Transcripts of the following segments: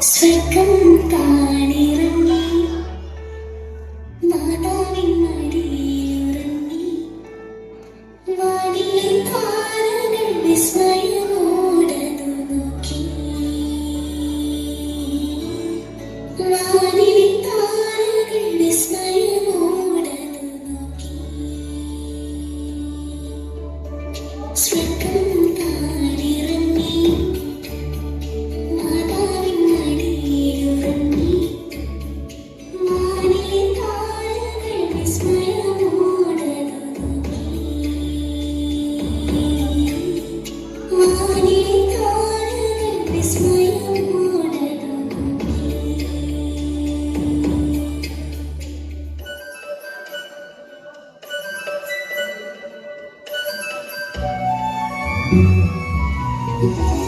സ്വർഗം താണിറങ്ങി Thank you.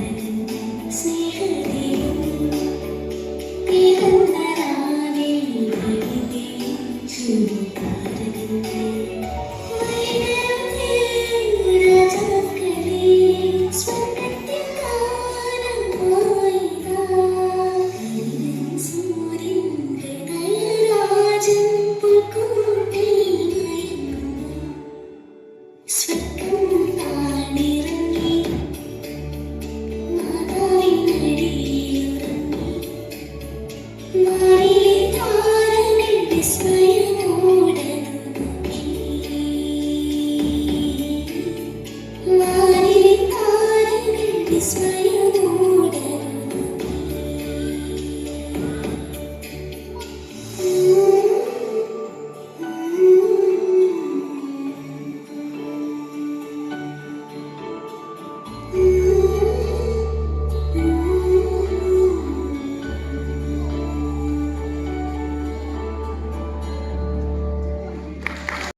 Thank you.